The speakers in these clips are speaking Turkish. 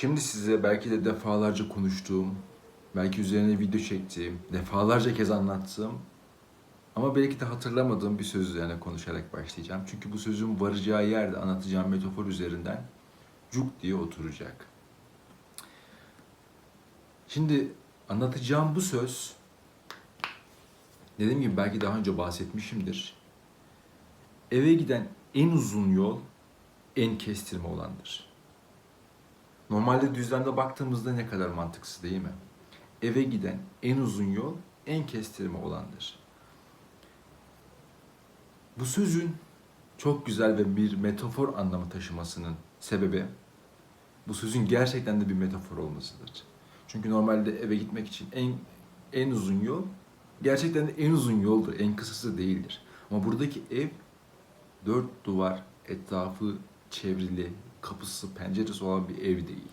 Şimdi size belki de defalarca konuştuğum, belki üzerine video çektiğim, defalarca kez anlattığım ama belki de hatırlamadığım bir söz üzerine konuşarak başlayacağım. Çünkü bu sözün varacağı yerde anlatacağım metafor üzerinden cuk diye oturacak. Şimdi anlatacağım bu söz dediğim gibi belki daha önce bahsetmişimdir. Eve giden en uzun yol en kestirme olandır. Normalde düzlemde baktığımızda ne kadar mantıksız değil mi? Eve giden en uzun yol en kestirme olandır. Bu sözün çok güzel ve bir metafor anlamı taşımasının sebebi bu sözün gerçekten de bir metafor olmasıdır. Çünkü normalde eve gitmek için en en uzun yol gerçekten de en uzun yoldur, en kısası değildir. Ama buradaki ev dört duvar, etrafı çevrili, kapısı, penceresi olan bir ev değil.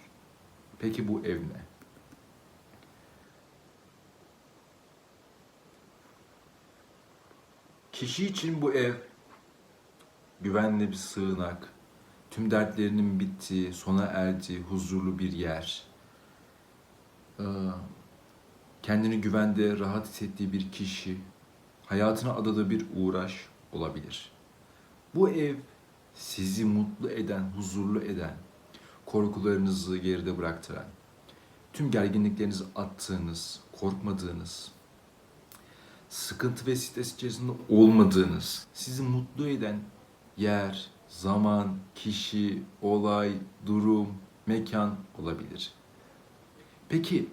Peki bu ev ne? Kişi için bu ev güvenli bir sığınak, tüm dertlerinin bittiği, sona erdiği, huzurlu bir yer. Ee, Kendini güvende, rahat hissettiği bir kişi, hayatına adadığı bir uğraş olabilir. Bu ev sizi mutlu eden, huzurlu eden, korkularınızı geride bıraktıran, tüm gerginliklerinizi attığınız, korkmadığınız, sıkıntı ve stres içerisinde olmadığınız, sizi mutlu eden yer, zaman, kişi, olay, durum, mekan olabilir. Peki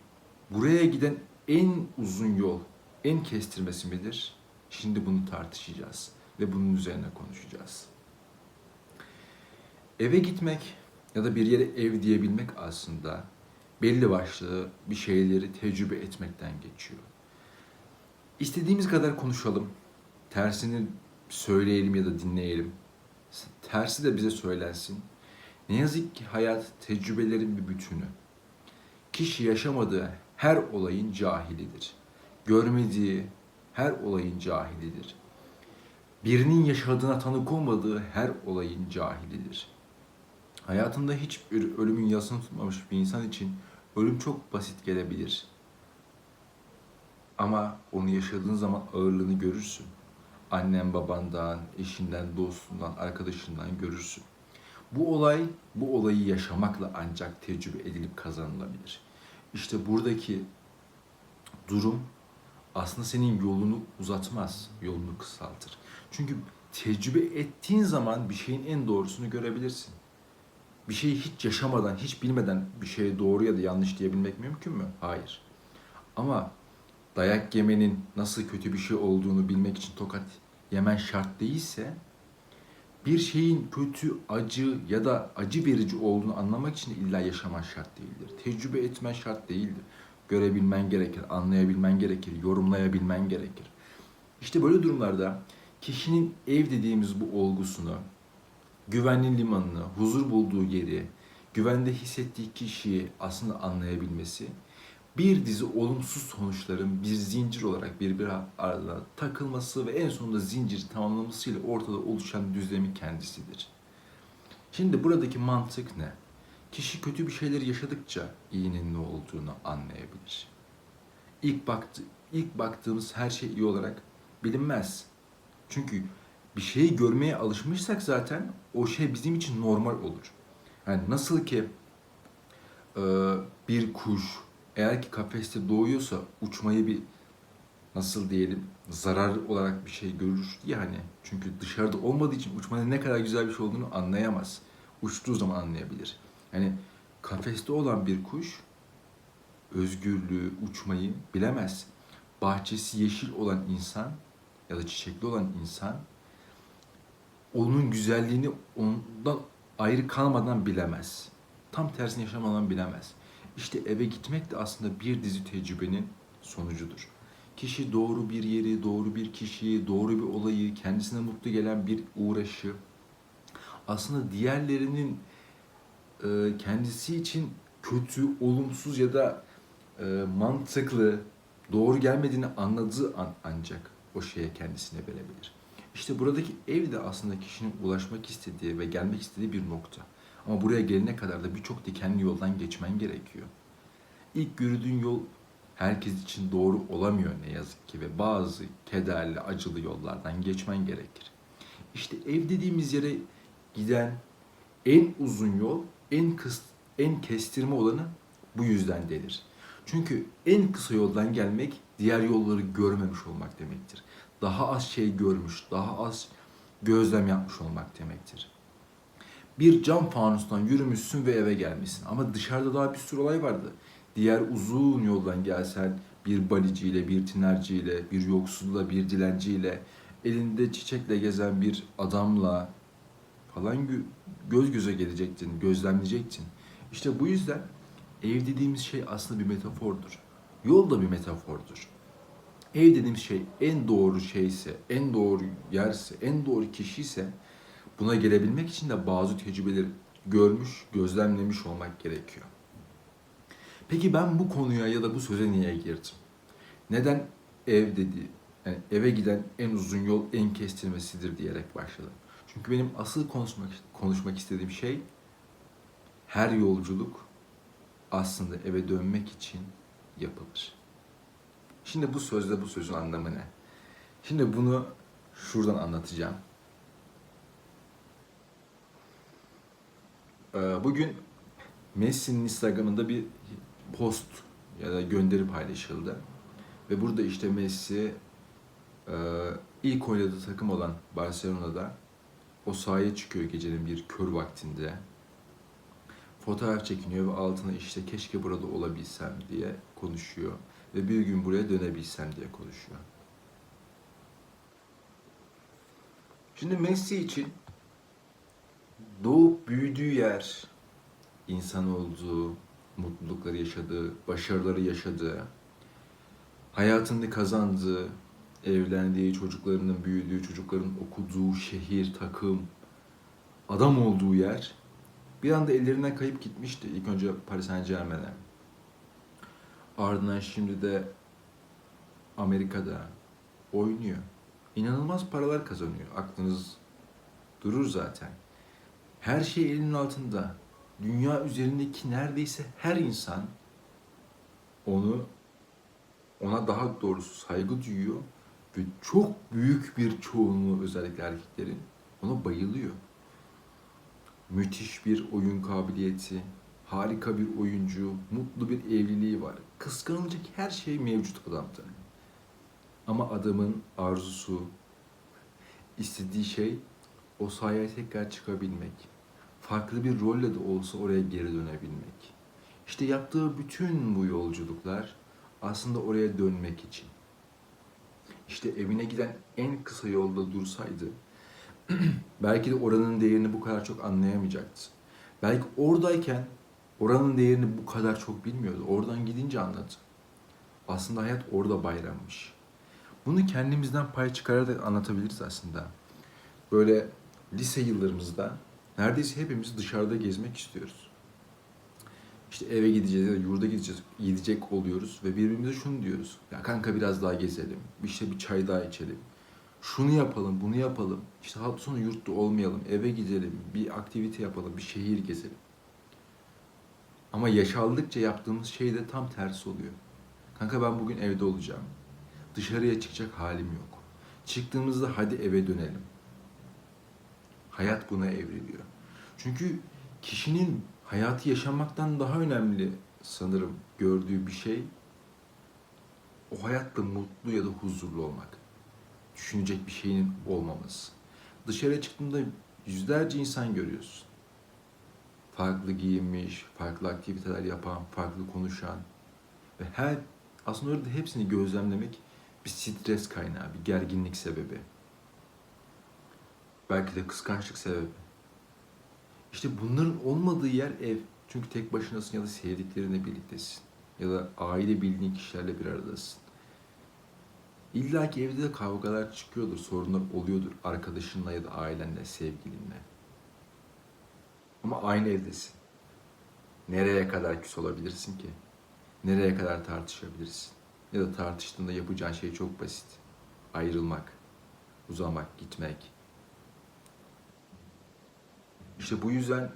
buraya giden en uzun yol, en kestirmesi midir? Şimdi bunu tartışacağız ve bunun üzerine konuşacağız. Eve gitmek ya da bir yere ev diyebilmek aslında belli başlı bir şeyleri tecrübe etmekten geçiyor. İstediğimiz kadar konuşalım, tersini söyleyelim ya da dinleyelim. Tersi de bize söylensin. Ne yazık ki hayat tecrübelerin bir bütünü. Kişi yaşamadığı her olayın cahilidir. Görmediği her olayın cahilidir. Birinin yaşadığına tanık olmadığı her olayın cahilidir. Hayatında hiçbir ölümün yasını tutmamış bir insan için ölüm çok basit gelebilir. Ama onu yaşadığın zaman ağırlığını görürsün. Annen, babandan, eşinden, dostundan, arkadaşından görürsün. Bu olay, bu olayı yaşamakla ancak tecrübe edilip kazanılabilir. İşte buradaki durum aslında senin yolunu uzatmaz, yolunu kısaltır. Çünkü tecrübe ettiğin zaman bir şeyin en doğrusunu görebilirsin. Bir şeyi hiç yaşamadan, hiç bilmeden bir şeye doğru ya da yanlış diyebilmek mümkün mü? Hayır. Ama dayak yemenin nasıl kötü bir şey olduğunu bilmek için tokat yemen şart değilse bir şeyin kötü, acı ya da acı verici olduğunu anlamak için illa yaşaman şart değildir. Tecrübe etmen şart değildir. Görebilmen gerekir, anlayabilmen gerekir, yorumlayabilmen gerekir. İşte böyle durumlarda kişinin ev dediğimiz bu olgusunu, güvenli limanını, huzur bulduğu yeri, güvende hissettiği kişiyi aslında anlayabilmesi, bir dizi olumsuz sonuçların bir zincir olarak birbiri ardına takılması ve en sonunda zinciri tamamlamasıyla ortada oluşan düzlemin kendisidir. Şimdi buradaki mantık ne? Kişi kötü bir şeyler yaşadıkça iyinin ne olduğunu anlayabilir. İlk baktı, ilk baktığımız her şey iyi olarak bilinmez. Çünkü bir şeyi görmeye alışmışsak zaten o şey bizim için normal olur. Yani nasıl ki e, bir kuş eğer ki kafeste doğuyorsa uçmayı bir nasıl diyelim zarar olarak bir şey görür yani. Çünkü dışarıda olmadığı için uçmanın ne kadar güzel bir şey olduğunu anlayamaz. Uçtuğu zaman anlayabilir. Yani kafeste olan bir kuş özgürlüğü, uçmayı bilemez. Bahçesi yeşil olan insan ya da çiçekli olan insan onun güzelliğini ondan ayrı kalmadan bilemez. Tam tersini yaşamadan bilemez. İşte eve gitmek de aslında bir dizi tecrübenin sonucudur. Kişi doğru bir yeri, doğru bir kişiyi, doğru bir olayı, kendisine mutlu gelen bir uğraşı, aslında diğerlerinin e, kendisi için kötü, olumsuz ya da e, mantıklı, doğru gelmediğini anladığı an ancak o şeye kendisine verebilir. İşte buradaki ev de aslında kişinin ulaşmak istediği ve gelmek istediği bir nokta. Ama buraya gelene kadar da birçok dikenli yoldan geçmen gerekiyor. İlk yürüdüğün yol herkes için doğru olamıyor ne yazık ki ve bazı kederli, acılı yollardan geçmen gerekir. İşte ev dediğimiz yere giden en uzun yol, en kıs, en kestirme olanı bu yüzden denir. Çünkü en kısa yoldan gelmek diğer yolları görmemiş olmak demektir. Daha az şey görmüş, daha az gözlem yapmış olmak demektir. Bir cam fanustan yürümüşsün ve eve gelmişsin ama dışarıda daha bir sürü olay vardı. Diğer uzun yoldan gelsen bir baliciyle, bir tinerciyle, bir yoksulla, bir dilenciyle, elinde çiçekle gezen bir adamla falan gö- göz göze gelecektin, gözlemleyecektin. İşte bu yüzden ev dediğimiz şey aslında bir metafordur. Yol da bir metafordur. Ev dediğimiz şey en doğru şeyse, en doğru yerse, en doğru kişiyse buna gelebilmek için de bazı tecrübeleri görmüş, gözlemlemiş olmak gerekiyor. Peki ben bu konuya ya da bu söze niye girdim? Neden ev dedi, yani eve giden en uzun yol en kestirmesidir diyerek başladım. Çünkü benim asıl konuşmak, konuşmak istediğim şey her yolculuk aslında eve dönmek için yapılır. Şimdi bu sözde bu sözün anlamı ne? Şimdi bunu şuradan anlatacağım. Ee, Bugün Messi'nin Instagram'ında bir post ya da gönderi paylaşıldı. Ve burada işte Messi e, ilk oynadığı takım olan Barcelona'da o sahaya çıkıyor gecenin bir kör vaktinde. Fotoğraf çekiniyor ve altına işte keşke burada olabilsem diye konuşuyor. Ve bir gün buraya dönebilsem diye konuşuyor. Şimdi Messi için doğup büyüdüğü yer, insan olduğu, mutlulukları yaşadığı, başarıları yaşadığı, hayatını kazandığı, evlendiği, çocuklarının büyüdüğü, çocukların okuduğu şehir, takım, adam olduğu yer bir anda ellerinden kayıp gitmişti. İlk önce Paris Saint Germain'e. Ardından şimdi de Amerika'da oynuyor. İnanılmaz paralar kazanıyor. Aklınız durur zaten. Her şey elinin altında. Dünya üzerindeki neredeyse her insan onu ona daha doğrusu saygı duyuyor ve çok büyük bir çoğunluğu özellikle erkeklerin ona bayılıyor. Müthiş bir oyun kabiliyeti, harika bir oyuncu, mutlu bir evliliği var. Kıskanılacak her şey mevcut adamda. Ama adamın arzusu, istediği şey o sahaya tekrar çıkabilmek. Farklı bir rolle de olsa oraya geri dönebilmek. İşte yaptığı bütün bu yolculuklar aslında oraya dönmek için. İşte evine giden en kısa yolda dursaydı belki de oranın değerini bu kadar çok anlayamayacaktı. Belki oradayken oranın değerini bu kadar çok bilmiyordu. Oradan gidince anladı. Aslında hayat orada bayrammış. Bunu kendimizden pay çıkararak anlatabiliriz aslında. Böyle lise yıllarımızda neredeyse hepimiz dışarıda gezmek istiyoruz. İşte eve gideceğiz ya da yurda gideceğiz, gidecek oluyoruz ve birbirimize şunu diyoruz. Ya kanka biraz daha gezelim, işte bir çay daha içelim. Şunu yapalım, bunu yapalım. İşte hafta sonu yurtta olmayalım, eve gidelim, bir aktivite yapalım, bir şehir gezelim. Ama yaş aldıkça yaptığımız şey de tam tersi oluyor. Kanka ben bugün evde olacağım. Dışarıya çıkacak halim yok. Çıktığımızda hadi eve dönelim. Hayat buna evriliyor. Çünkü kişinin hayatı yaşamaktan daha önemli sanırım gördüğü bir şey o hayatta mutlu ya da huzurlu olmak. Düşünecek bir şeyinin olmaması. Dışarıya çıktığında yüzlerce insan görüyorsun. Farklı giyinmiş, farklı aktiviteler yapan, farklı konuşan ve her aslında orada hepsini gözlemlemek bir stres kaynağı, bir gerginlik sebebi. Belki de kıskançlık sebebi. İşte bunların olmadığı yer ev. Çünkü tek başınasın ya da sevdiklerinle birliktesin. Ya da aile bildiğin kişilerle bir aradasın. İlla ki evde de kavgalar çıkıyordur, sorunlar oluyordur arkadaşınla ya da ailenle, sevgilinle. Ama aynı evdesin. Nereye kadar küs olabilirsin ki? Nereye kadar tartışabilirsin? Ya da tartıştığında yapacağın şey çok basit. Ayrılmak, uzamak, gitmek. İşte bu yüzden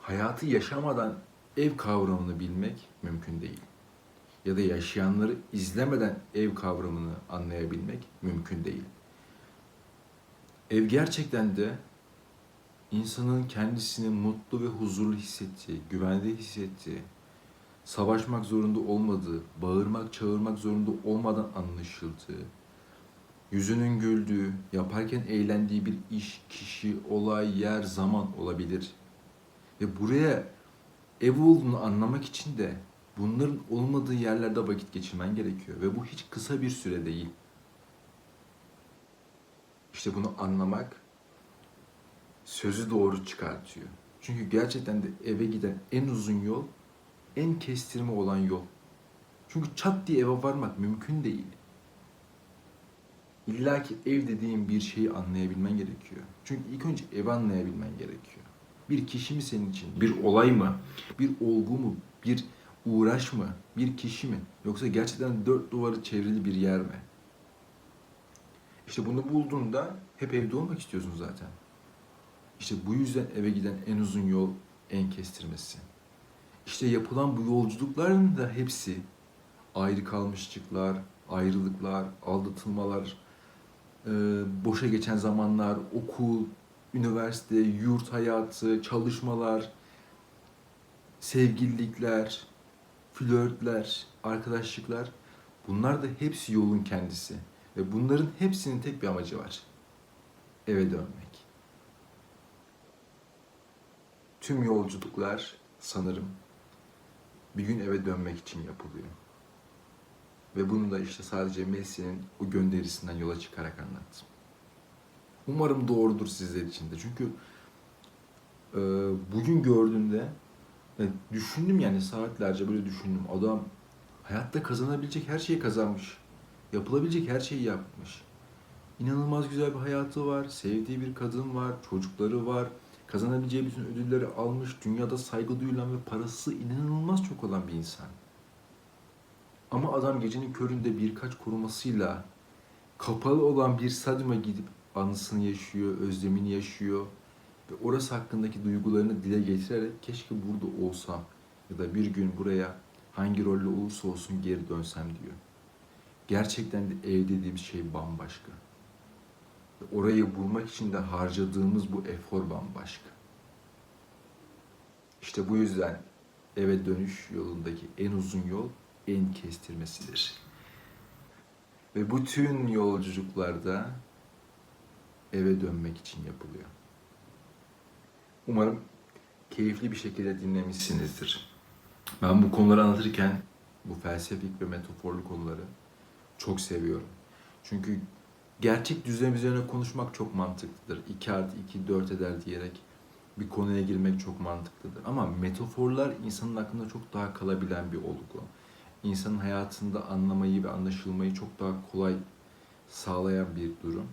hayatı yaşamadan ev kavramını bilmek mümkün değil. Ya da yaşayanları izlemeden ev kavramını anlayabilmek mümkün değil. Ev gerçekten de insanın kendisini mutlu ve huzurlu hissettiği, güvende hissettiği, savaşmak zorunda olmadığı, bağırmak, çağırmak zorunda olmadan anlaşıldığı, yüzünün güldüğü, yaparken eğlendiği bir iş, kişi, olay, yer, zaman olabilir. Ve buraya ev olduğunu anlamak için de bunların olmadığı yerlerde vakit geçirmen gerekiyor. Ve bu hiç kısa bir süre değil. İşte bunu anlamak sözü doğru çıkartıyor. Çünkü gerçekten de eve giden en uzun yol, en kestirme olan yol. Çünkü çat diye eve varmak mümkün değil. İlla ki ev dediğin bir şeyi anlayabilmen gerekiyor. Çünkü ilk önce evi anlayabilmen gerekiyor. Bir kişi mi senin için? Bir olay mı? Bir olgu mu? Bir uğraş mı? Bir kişi mi? Yoksa gerçekten dört duvarı çevrili bir yer mi? İşte bunu bulduğunda hep evde olmak istiyorsun zaten. İşte bu yüzden eve giden en uzun yol en kestirmesi. İşte yapılan bu yolculukların da hepsi ayrı kalmışlıklar, ayrılıklar, aldatılmalar, e, boşa geçen zamanlar, okul, üniversite, yurt hayatı, çalışmalar, sevgililikler, flörtler, arkadaşlıklar bunlar da hepsi yolun kendisi. Ve bunların hepsinin tek bir amacı var. Eve dönmek. Tüm yolculuklar sanırım bir gün eve dönmek için yapılıyor. Ve bunu da işte sadece Messi'nin o gönderisinden yola çıkarak anlattım. Umarım doğrudur sizler için de. Çünkü e, bugün gördüğümde e, düşündüm yani saatlerce böyle düşündüm. Adam hayatta kazanabilecek her şeyi kazanmış. Yapılabilecek her şeyi yapmış. İnanılmaz güzel bir hayatı var. Sevdiği bir kadın var. Çocukları var. Kazanabileceği bütün ödülleri almış. Dünyada saygı duyulan ve parası inanılmaz çok olan bir insan. Ama adam gecenin köründe birkaç korumasıyla kapalı olan bir stadyuma gidip anısını yaşıyor, özlemini yaşıyor ve orası hakkındaki duygularını dile getirerek keşke burada olsam ya da bir gün buraya hangi rolle olursa olsun geri dönsem diyor. Gerçekten de ev dediğimiz şey bambaşka. Ve orayı bulmak için de harcadığımız bu efor bambaşka. İşte bu yüzden eve dönüş yolundaki en uzun yol en kestirmesidir. Ve bütün yolculuklarda eve dönmek için yapılıyor. Umarım keyifli bir şekilde dinlemişsinizdir. Ben bu konuları anlatırken bu felsefik ve metaforlu konuları çok seviyorum. Çünkü gerçek düzlem üzerine konuşmak çok mantıklıdır. 2 artı 2 4 eder diyerek bir konuya girmek çok mantıklıdır. Ama metaforlar insanın aklında çok daha kalabilen bir olgu. İnsanın hayatında anlamayı ve anlaşılmayı çok daha kolay sağlayan bir durum.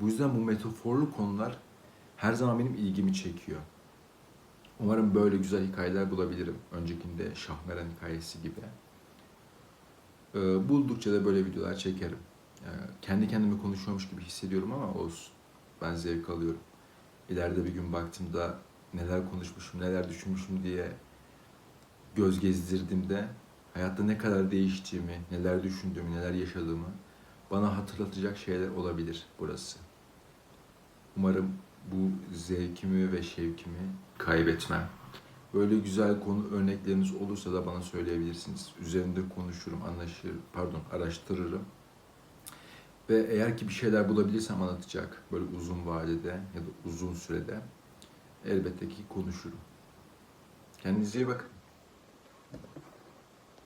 Bu yüzden bu metaforlu konular her zaman benim ilgimi çekiyor. Umarım böyle güzel hikayeler bulabilirim. Öncekinde Şahmeran hikayesi gibi. Ee, buldukça da böyle videolar çekerim. Yani kendi kendime konuşuyormuş gibi hissediyorum ama olsun. Ben zevk alıyorum. İleride bir gün baktığımda neler konuşmuşum, neler düşünmüşüm diye göz gezdirdiğimde hayatta ne kadar değiştiğimi, neler düşündüğümü, neler yaşadığımı bana hatırlatacak şeyler olabilir burası. Umarım bu zevkimi ve şevkimi kaybetmem. Böyle güzel konu örnekleriniz olursa da bana söyleyebilirsiniz. Üzerinde konuşurum, anlaşır, pardon, araştırırım. Ve eğer ki bir şeyler bulabilirsem anlatacak böyle uzun vadede ya da uzun sürede elbette ki konuşurum. Kendinize iyi bakın.